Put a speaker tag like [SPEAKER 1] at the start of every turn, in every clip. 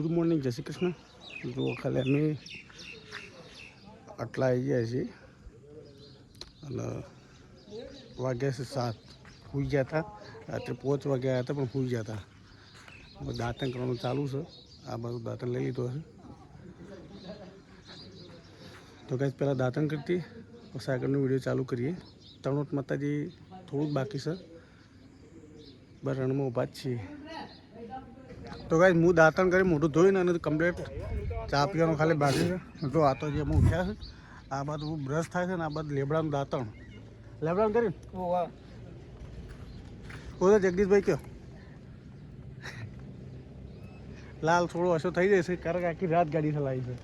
[SPEAKER 1] Good morning, જય શ્રી કૃષ્ણ. જુઓ, ખાલી અમે આટલા આવી ગયા છીએ. અને વાગ્યા છે સાત. સુઈ ગયા હતા. રાત્રે પાંચ વાગ્યા હતા, પણ સુઈ ગયા હતા. દાંતણ કરવાનું ચાલુ છે. આ બાજુ દાંતણ લઈ લીધો છે તો કાંઈ પહેલાં દાંતણ કરતી, પછી આગળનો વીડિયો ચાલુ કરીએ. તણોટ માતાજી થોડુંક બાકી છે. બસ રણમાં ઊભા જ છીએ. તો ગાય હું દાંતણ કરી મોઢું ધોઈને અને કમ્પ્લેટ ચા પીવાનું ખાલી બાકી છે. જો આ તો જે અમે ઉઠ્યા છે આ બાદ બ્રશ થાય છે ને આ બાદ લેબડાનું દાંતણ. લેબડાનું કરી ઓછો જગદીશભાઈ કયો? લાલ થોડો ઓછો થઈ જશે કારણ કે આખી રાત ગાડી ચલાવી છે.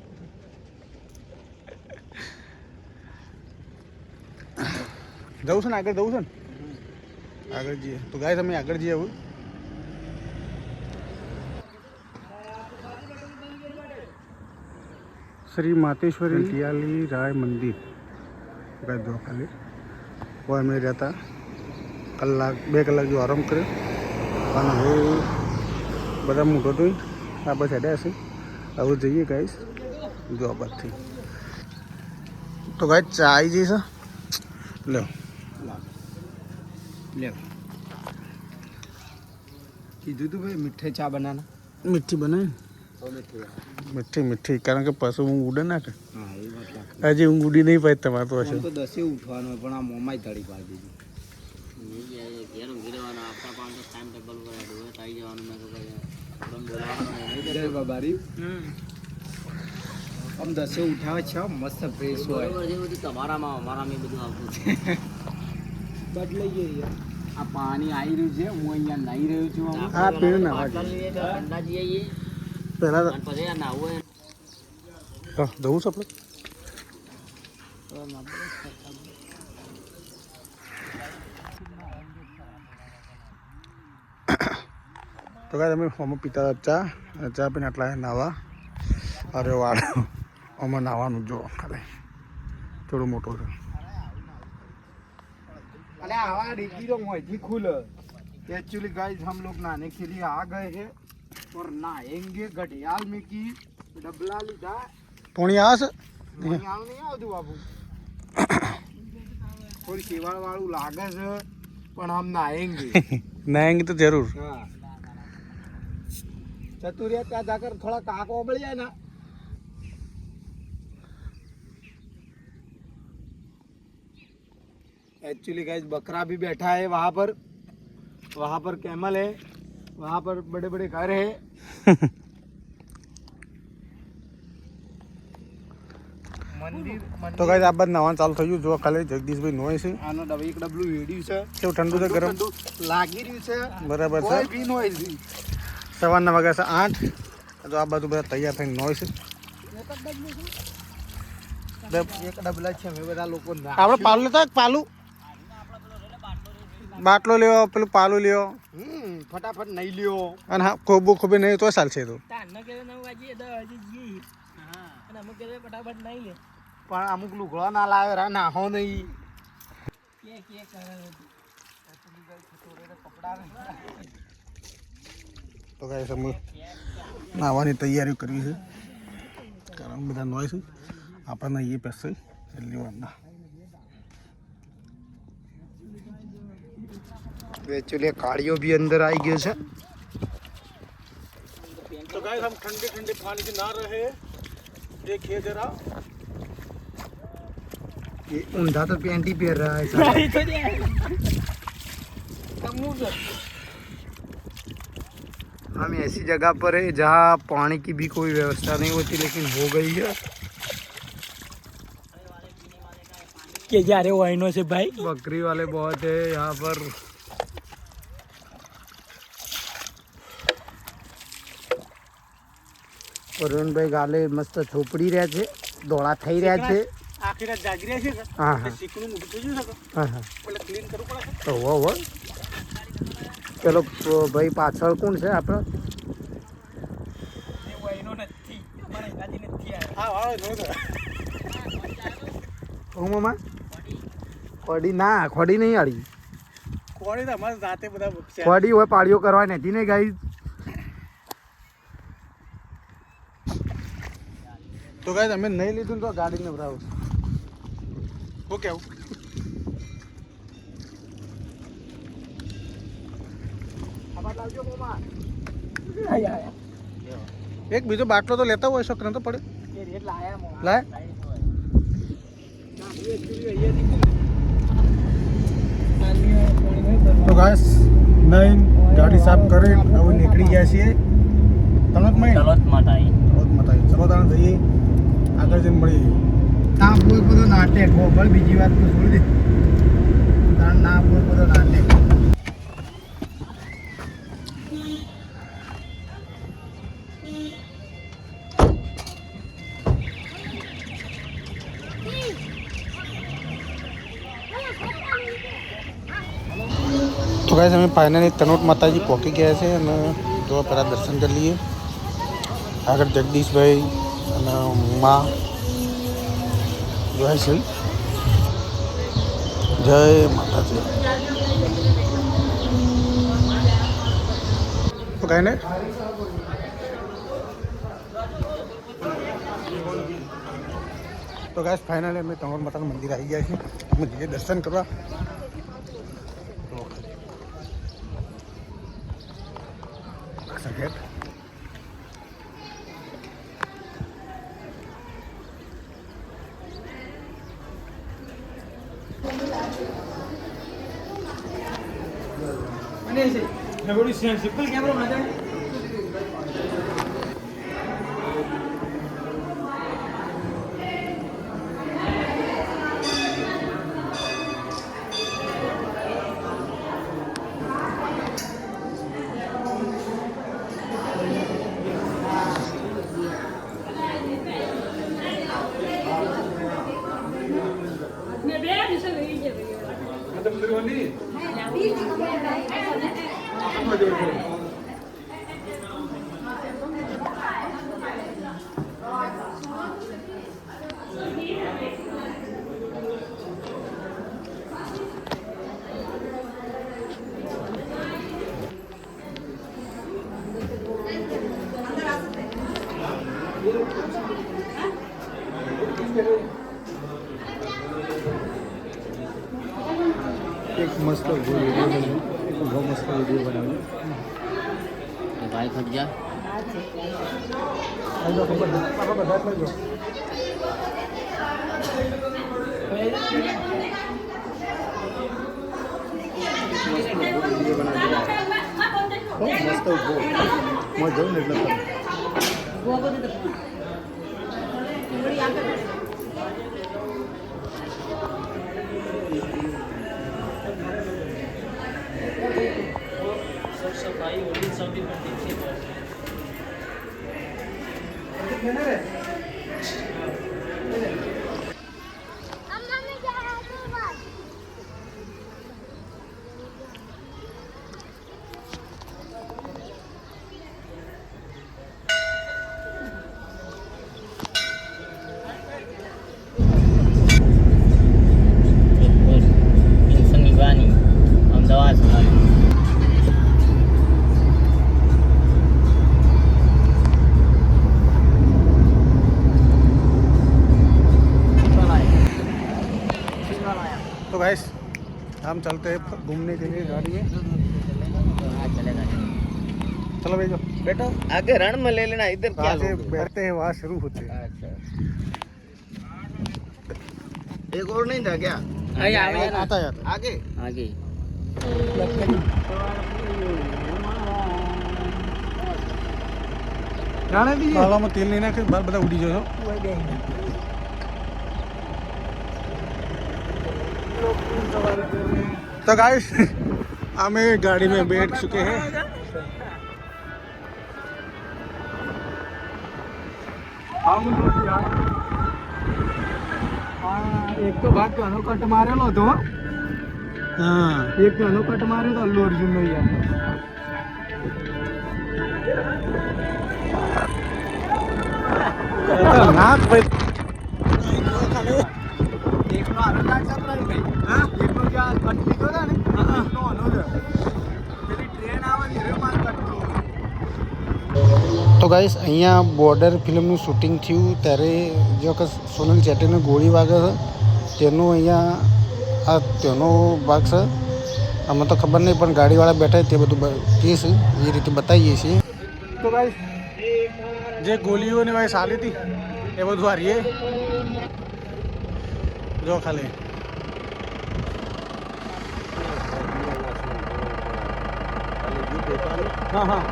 [SPEAKER 1] જવું છે ને આગળ જવું છે ને? આગળ જઈએ. તો ગાય તમે આગળ જઈએ હવે. શ્રી માતેશ્વરી ટિયાલી રાય મંદિર ગાય જો ખાલી હોય અમે રહેતા કલાક બે કલાક જો આરામ કર્યો અને હવે બધા મોટો તો આ બસ હેડ્યા હશે હવે જઈએ ગાઈશ જો આ બાદથી તો ગાય ચા આવી જઈ છે લો
[SPEAKER 2] લે કીધું તું ભાઈ મીઠે ચા બનાના
[SPEAKER 1] મીઠી બનાવી મીઠી મીઠી. કારણ કે પશુ ઊંઘ ઉડે ના કે?
[SPEAKER 2] હા
[SPEAKER 1] હજી ઊંઘ ઉડી નહીં પાય તમારે તો હશે.
[SPEAKER 2] દસે ઉઠવાનું પણ આ મોમાય ધડી પાડી દીધી આમ દસે ઉઠાવે છે મસ્ત ફ્રેશ હોય. બદલાઈ ગઈ આ પાણી આવી રહ્યું છે હું અહીંયા નાહી રહ્યો છું.
[SPEAKER 1] હા પીણ ના પહેલા તો જવું છે આપણે તો કાંઈ તમે અમે પીતા હતા ચા અને ચા પીને આટલા નાવા અરે વાળ આમાં નાવાનું જો ખાલી થોડું મોટું છે
[SPEAKER 2] अरे हवा डिग्गी तो मोटी खुल एक्चुअली गाइस हम लोग नहाने के लिए आ गए हैं और नहाएंगे घड़ियाल में की डबला લીધા
[SPEAKER 1] પોણી આવશે પોણી
[SPEAKER 2] આવ નહીં આવતું બાપુ કોઈ શેવાળ વાળું લાગે છે પણ આમ નહાએંગે
[SPEAKER 1] નહાએંગે તો જરૂર
[SPEAKER 2] હા ચતુરિયા ત્યાં જાકર થોડા કાકો બળી જાય ના एक्चुअली गाइस बकरा भी बैठा है वहाँ पर। वहाँ पर कैमल है। वहाँ पर बड़े बड़े घर है।
[SPEAKER 1] તો કઈ આ બાદ નવા ચાલુ થઈ ગયું. જો ખાલી જગદીશભાઈ નોય છે.
[SPEAKER 2] આનો ડબલ એક ડબલું વેડ્યું છે.
[SPEAKER 1] કેવું ઠંડુ છે ગરમ?
[SPEAKER 2] લાગી રહ્યું છે.
[SPEAKER 1] બરાબર છે.
[SPEAKER 2] કોઈ બી નોઈઝ છે.
[SPEAKER 1] સવારના વાગ્યા છે આઠ. તો આ બધું બધા તૈયાર થઈને નોય છે.
[SPEAKER 2] એક ડબલા છે અમે બધા લોકો
[SPEAKER 1] આપણે પાલું લેતા પાલું? બાટલો લેવો પેલું પાલું લેવો
[SPEAKER 2] ફટાફટ નહીં લ્યો.
[SPEAKER 1] અને હા ખોબું ખોબે નહીં તો ચાલશે તો.
[SPEAKER 2] પણ અમુક લુગડા ના લાવે રા નાહો. નહીં
[SPEAKER 1] તો કાંઈ અમે નાહવાની તૈયારી કરવી છે. કારણ બધા નોય છે. આપણને એ પેસે જલ્દી વારના
[SPEAKER 2] एक्चुअली काड़ियो भी अंदर आई गयो છે
[SPEAKER 1] तो गाइस हम ठंडे ठंडे पानी से नहा रहे हैं देखिए जरा
[SPEAKER 2] ये ऊंधा तो पैंट ही पहन रहा है साला। हम ऐसी जगह पर है जहाँ पानी की भी कोई व्यवस्था नहीं होती लेकिन हो गई है
[SPEAKER 3] કે જ્યારે વાયનો છે ભાઈ
[SPEAKER 2] बकरी वाले बहुत है यहाँ पर વરુણભાઈ ગાલે મસ્ત થોપડી રહ્યા છે દોડા થઈ રહ્યા છે.
[SPEAKER 1] આખી રાત જાગી રહ્યા છે
[SPEAKER 2] હા હા.
[SPEAKER 1] શીકનું મૂકી છે
[SPEAKER 2] હા હા.
[SPEAKER 1] એટલે ક્લીન કરવું પડે
[SPEAKER 2] તો હો હો. પ- ભાઈ પાછળ કોણ છે આપણો?
[SPEAKER 1] હા વાળો નહીં તો.
[SPEAKER 2] હું મામા? ખોડી. ના ખોડી નહીં આડી.
[SPEAKER 1] કોણી તો અમારે જાતે બધા
[SPEAKER 2] ખોડી હોય પાડીઓ કરવા નથી ને ગાઈ
[SPEAKER 1] તો કાંઈ તમે નહીં લીધું તો ગાડીને નવરાવું શું કેવું? એક બીજો બાટલો તો લેતા હોય છોકરા તો પડે. લાય. તો ગાઈસ નહીં ગાડી સાફ કરી હવે નીકળી ગયા છીએ.
[SPEAKER 3] ચલો માતા
[SPEAKER 1] રોજ મતાઈ ચલો તાણ જઈએ. આગળ જઈને મળી
[SPEAKER 2] ના બોલ બધો નાટક પણ બીજી વાત તો છોડી દે. ના બોલ બધો નાટક
[SPEAKER 1] તો ગાઈસ અમે ફાઇનલી તનોટ માતાજી પહોંચી ગયા છે અને તો પહેલાં દર્શન કરી લઈએ. આગળ જગદીશભાઈ મા. જય શ્રી જય માતાજી. કાંઈ નહીં. તો ગાય ફાઇનલી અમે તનોટ માતાનું મંદિર આવી ગયા છીએ. અમે જઈએ દર્શન કરવા. ગેટ
[SPEAKER 3] સિમ્પલ કેમેરો માતા
[SPEAKER 4] મેં બે દિવસે લઈ જવી
[SPEAKER 1] એક મસ્ત વીડિયો બનાવ્યો એક બહુ મસ્ત વીડિયો બનાવ્યો બહુ મસ્ત ઊભો. મેં જોયું ને એટલે ખરું. beklenerek हम चलते हैं घूमने के लिए गाड़ी में चलो भाई जो
[SPEAKER 3] बेटा आगे रण में ले लेना इधर क्या
[SPEAKER 1] जहाँ से
[SPEAKER 3] लोगे?
[SPEAKER 1] बैठते हैं वहाँ शुरू होते हैं
[SPEAKER 3] अच्छा
[SPEAKER 2] એક ઓર નહીં था क्या
[SPEAKER 1] आता है आता
[SPEAKER 2] आगे
[SPEAKER 3] आगे
[SPEAKER 1] है બાલામાં તેલ નહીં નાખે બાર બધા ઉડી જશો तो गाइस हमें गाड़ी में बैठ चुके हैं
[SPEAKER 2] એક તો ભાગ આનો કટ મારેલો હતો
[SPEAKER 1] हाँ
[SPEAKER 2] એક આનો કટ માર્યો તો અલ્લુ અર્જુન નો યાર
[SPEAKER 1] નાક ભાઈ
[SPEAKER 2] એકનો આનો કાટ સપરાય ભાઈ. હા? એકનો જે આ કટ લીધો ને એકનો આનો છે પેલી ટ્રેન આવે ને કટ
[SPEAKER 1] તો ગાઈસ અહીંયા બોર્ડર ફિલ્મનું શૂટિંગ થયું ત્યારે જે વખત સોનલ ચેટ્ટીને ગોળી વાગે છે તેનું અહીંયા આ તેનો ભાગ છે. અમે તો ખબર નહીં પણ ગાડીવાળા બેઠા તે બધું બ- છે એ રીતે બતાવીએ છીએ. તો ગાઈસ જે ગોળીઓની ભાઈ સારી હતી એ બધું હારીએ રીએ. જો ખાલી હા હા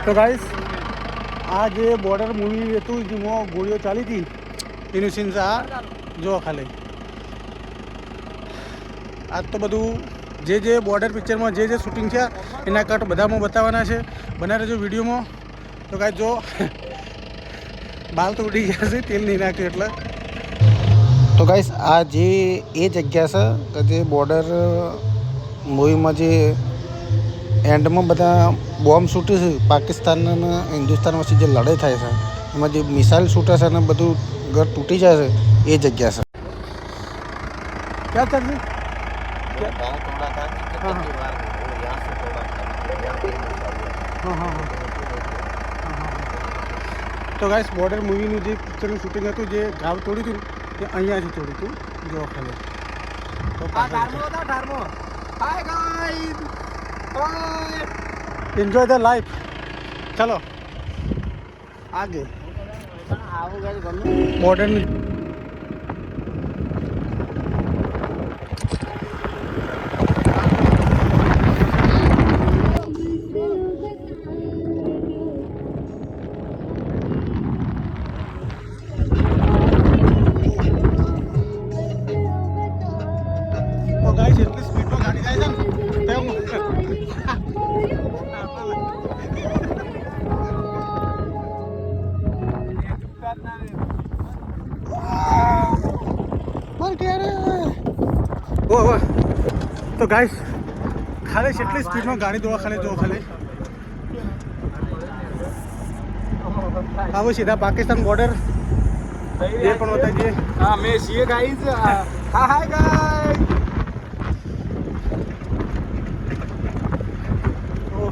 [SPEAKER 1] તો ગાઈસ આ જે બોર્ડર મૂવી હતું જેમાં ગોળીઓ ચાલી હતી એનું સીન્સ આ જો ખાલી આજ તો બધું જે જે બોર્ડર પિક્ચરમાં જે જે શૂટિંગ છે એના કટ બધામાં બતાવવાના છે બના જો વિડીયોમાં તો કાંઈ જો બાલ તો ઉડી ગયા છે તેલ નહીં નાખ્યું એટલે તો ગાઈસ આ જે એ જગ્યા છે કે જે બોર્ડર મૂવીમાં જે એન્ડમાં બધા બોમ્બ શૂટે છે પાકિસ્તાન અને હિન્દુસ્તાન વચ્ચે જે લડાઈ થાય છે એમાં જે મિસાઇલ શૂટે છે અને બધું ઘર તૂટી જાય છે એ જગ્યા છે ક્યાં ચાલશે
[SPEAKER 3] गाँव थोड़ा था कि
[SPEAKER 1] हाँ,
[SPEAKER 3] कितनी बार वो यहाँ से थोड़ा था यहाँ पे ही
[SPEAKER 1] હા હા તો ગાઈસ બોર્ડર મૂવીનું જે પિક્ચરનું શૂટિંગ હતું જે ગાવ તોડ્યું હતું તે અહીંયાથી તોડ્યું હતું. જો ખાલી. એન્જોય ધ લાઈફ ચલો. આગે. બોર્ડરની તો ગાઈસ ખાલી એટલી સ્પીડમાં ગાડી દોડા ખાલી જો ખાલી. આવો સીધા પાકિસ્તાન બોર્ડર એ પણ બતાવીએ.
[SPEAKER 2] હા મેં છીએ ગાઈસ હાય ગાઈસ
[SPEAKER 1] તો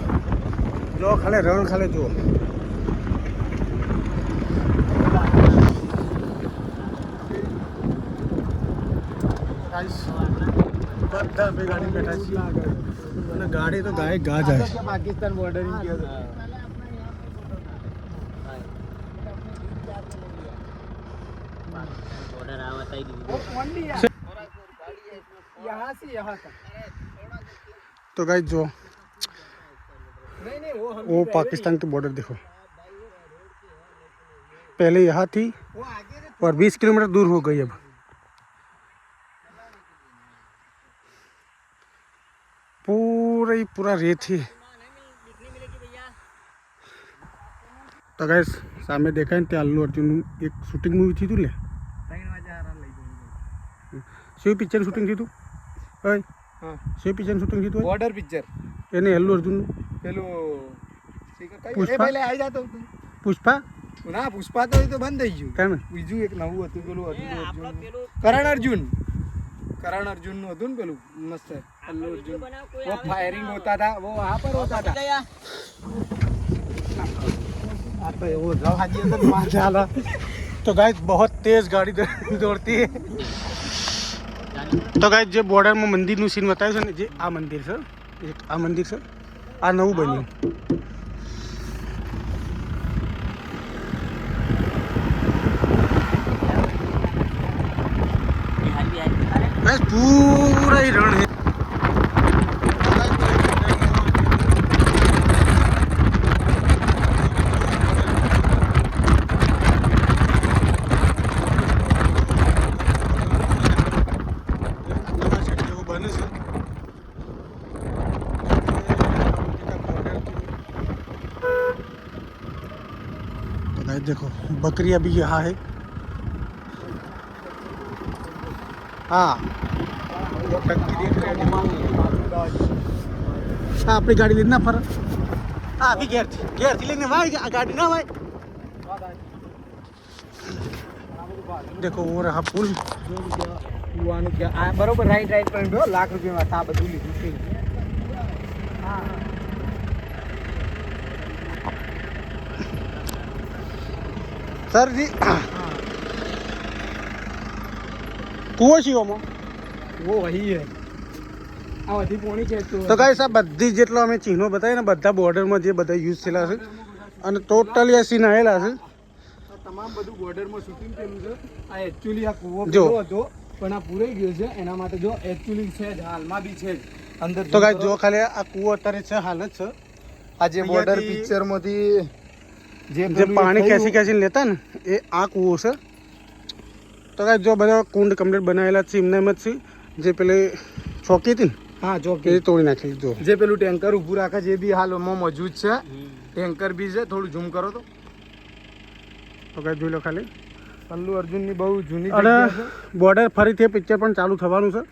[SPEAKER 1] જો ખાલી રણ ખાલી જુઓ. બધા બે ગાડી બેઠા છીએ અને ગાડી તો ગાય ગા જાય છે
[SPEAKER 2] પાકિસ્તાન બોર્ડર
[SPEAKER 3] ऑर्डर आवा था ही
[SPEAKER 2] यहाँ से यहाँ तक
[SPEAKER 1] तो गाइस जो
[SPEAKER 2] नहीं नहीं वो हम
[SPEAKER 1] वो पाकिस्तान की बॉर्डर देखो पहले यहाँ थी
[SPEAKER 2] वो आगे से
[SPEAKER 1] और 20 किलोमीटर दूर हो गई अब पूरा ही पूरा रेत ही તો ગાઈસ સામે દેખાય ને ત્યાં અલ્લુ અર્જુનનું એક શૂટિંગ મૂવી થયું હતું લે
[SPEAKER 2] ત્રણ વાગે હારા લઈ જવું
[SPEAKER 1] શિવ પિક્ચર શૂટિંગ થયું હતું ઓય
[SPEAKER 2] હા
[SPEAKER 1] શિવ પિક્ચર શૂટિંગ થયું હતું
[SPEAKER 2] બોર્ડર પિક્ચર
[SPEAKER 1] એને અલ્લુ અર્જુનનું
[SPEAKER 2] પેલું શીખર કઈ
[SPEAKER 1] પુષ્પા?
[SPEAKER 2] એ પહેલે આવી જાતો હતું.
[SPEAKER 1] પુષ્પા
[SPEAKER 2] ના પુષ્પા તો એ તો બંધ થઈ ગયું
[SPEAKER 1] કેમ
[SPEAKER 2] બીજું એક નવું હતું પેલું અલ્લુ અર્જુન કરણ અર્જુન કરણ અર્જુન નું હતું ને પેલું મસ્ત અલ્લુ અર્જુન वो फायरिंग होता था वो वहाँ पर होता था આ તો એવો જવા દે તો માર
[SPEAKER 1] ચાલા તો ગાઈસ बहुत तेज गाड़ी दौ- दौड़ती है તો ગાઈસ જે બોર્ડરમાં મંદિરનું સીન બતાવ્યું છે ને જે આ મંદિર છે એક આ મંદિર છે આ નવું બન્યું है पूरा ही। रण है तो देखो बकरी अभी यहाँ है। હા. હા આપણી ગાડી લઈને ના ફરક હા આપી ઘેરથી ઘેરથી લઈને વાય ગાડી ના વાય. દેખો ઓર હા ફૂલ.
[SPEAKER 2] યુવાનું કે આ બરોબર રાઈટ રાઈટ પણ ગયો લાખ રૂપિયામાં આ બધું લીધું હા
[SPEAKER 1] સરજી કુવસીઓમાં
[SPEAKER 2] વો વહી હે આ બધી પોણી છે
[SPEAKER 1] તો. ગાઈસ આ બધી જેટલો અમે ચિહ્નો બતાવી ને બધા બોર્ડરમાં જે બધા યુઝ થયેલા છે અને ટોટલી આ સીન આવેલા છે
[SPEAKER 2] તમામ બધું બોર્ડરમાં શૂટિંગ થયેલું છે. આ એકચ્યુઅલી આ કુવો કૂવો હતો પણ આ પૂરાઈ ગયો છે. એના માટે જો એકચ્યુઅલી છે જ હાલમાં બી છે અંદર
[SPEAKER 1] તો ગાઈસ જો ખાલી આ કૂવો અત્યારે છે હાલ જ છે.
[SPEAKER 2] આ જે બોર્ડર પિક્ચરમાંથી જે
[SPEAKER 1] પાણી કેસી ખેંચીને લેતા ને એ આ કૂવો છે. તો કાંઈ જો બધા કુંડ કમ્પ્લીટ બનાવેલા છે એમને એમ જ છે. જે પેલી ચોકી હતી ને
[SPEAKER 2] હા
[SPEAKER 1] ચોકી. તોડી નાખેલી જો.
[SPEAKER 2] જે પેલું ટેન્કર ઊભું રાખે છે એ બી હાલમાં મોજૂદ છે. ટેન્કર બી છે થોડું ઝૂમ કરો તો.
[SPEAKER 1] તો કાંઈ જોઈ લો ખાલી.
[SPEAKER 2] અલ્લુ અર્જુનની બહુ જૂની
[SPEAKER 1] અને બોર્ડર ફરીથી પિક્ચર પણ ચાલુ થવાનું છે.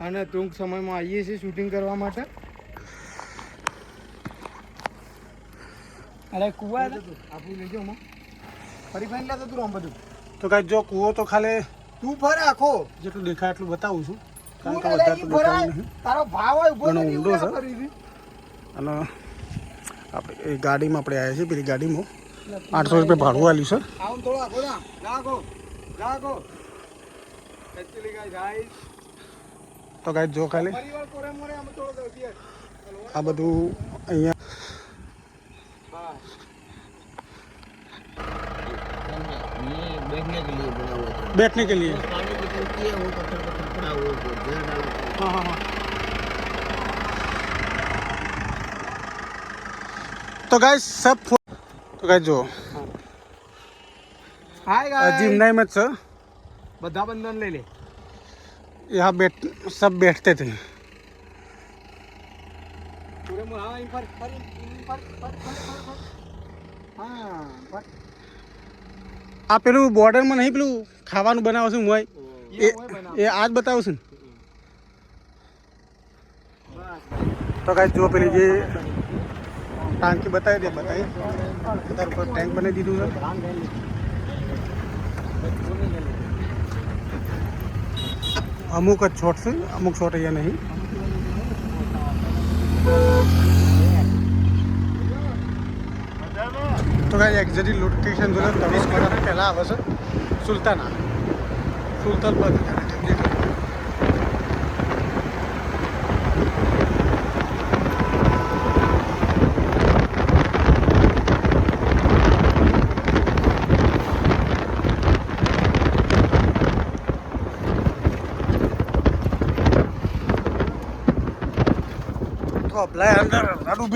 [SPEAKER 2] અને ટૂંક સમયમાં આવીએ છીએ શૂટિંગ કરવા માટે. અરે કુવા આપણું લેજો ફરી ફરી લેતો તું રોમ બધું.
[SPEAKER 1] તો કાંઈ જો કૂવો તો ખાલી
[SPEAKER 2] તું ભર આખો.
[SPEAKER 1] જેટલું દેખાય એટલું બતાવું છું. કારણ કે વધારે તો દેખાયું નહીં.
[SPEAKER 2] તારો ભાવ હોય
[SPEAKER 1] ઘણો ઊંડો છે. અને આપણે એ ગાડીમાં આપણે આવ્યા છીએ પેલી ગાડીમાં. આઠસો રૂપિયા ભાડું આવ્યું છે.
[SPEAKER 2] આમ થોડો આખો રાખો guys,
[SPEAKER 1] તો કાંઈ જો ખાલી. આ બધું અહીંયા
[SPEAKER 3] बैठने के लिए पानी की टंकी है वो पत्थर पत्थर पड़ा हुआ है जल डाला
[SPEAKER 1] हाँ हाँ हाँ તો ગાઈસ સબ ફો- તો ગાઈસ જો
[SPEAKER 2] Hi guys.
[SPEAKER 1] जिमना में छ
[SPEAKER 2] બધા બંધન લઈ લે
[SPEAKER 1] यहाँ बैठ सब बैठते थे
[SPEAKER 2] પૂરે મોરે હા અહીં ફર ફર અહીં ફર ફર ફર ફર ફર હા ફર
[SPEAKER 1] આ પેલું બોર્ડરમાં નહીં પેલું ખાવાનું બનાવશું મોય એ
[SPEAKER 2] એ.
[SPEAKER 1] આજ બતાવું છું ને.
[SPEAKER 2] બસ.
[SPEAKER 1] તો કાંઈ જો પેલી જે ટાંકી બતાવી દે બતાવી. તાર ઉપર ટેન્ક બનાવી દીધું છે. અમુક જ છોટ છે અમુક છોટ અહીંયા નહીં. તો કાંઈ એક્ઝેક્ટલી લોકેશન જોડે ત્રીસ કિલોમીટર પહેલાં આવે છે સુલતાના સુલતાન પર તો અપ્લાય અંદર રાડું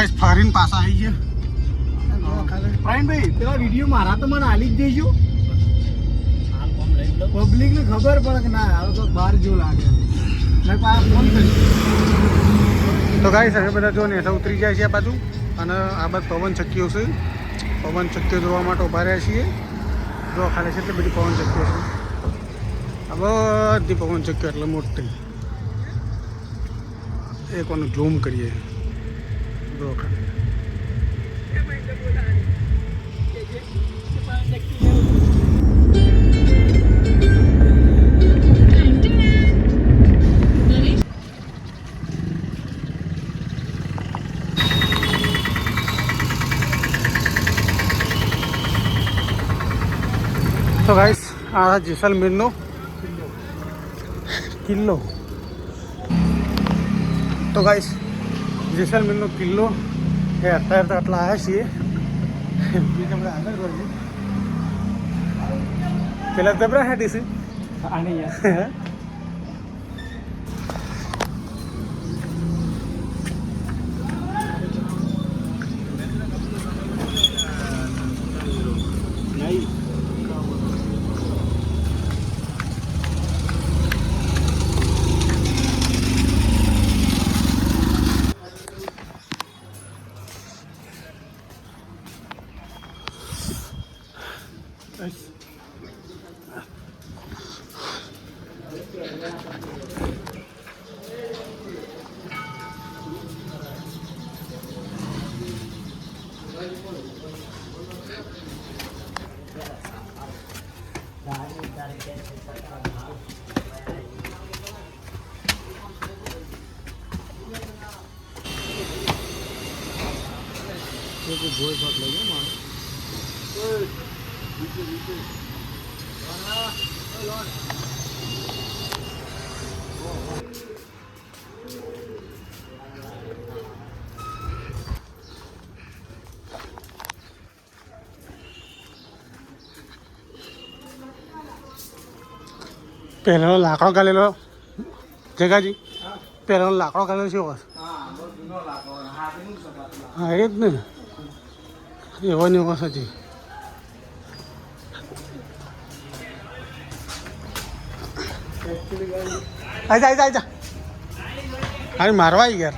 [SPEAKER 1] ગાઈસ ફરીને પાછા આવી ગયા.
[SPEAKER 2] ભાઈ પેલા વીડિયો મારા તો મને આલી જ દેજો. પબ્લિક ને ખબર પડે કે ના હવે તો બહાર જો લાગે. મેં
[SPEAKER 1] તો ગાઈસ હવે બધા જો ને ઉતરી જાય છે આ બાજુ. અને આ બાજુ પવન ચક્કીઓ છે. પવન ચક્કીઓ જોવા માટે ઊભા રહ્યા છીએ. જો ખાલી છે એટલી બધી પવન ચક્કીઓ છે. આ બધી પવન ચક્કીઓ એટલે મોટી. એક વાનું ઝૂમ કરીએ. તો ગાઈસ આ જેસલમેરનો કિલ્લો. તો ગાઈસ જેસલમેરનો કિલ્લો એ અત્યારે તો આટલા આવ્યા છીએ. બધા આગળ જોઈએ પેલા દબરા હાટી છે.
[SPEAKER 2] આને
[SPEAKER 1] પહેલાનો લાકડો કાઢેલો. જગાજી પહેલો લાકડો કાઢેલો છે હા, એ જ ને. એવો ને એવો સચી. આજા આજા આજા અરે, મારવા યાર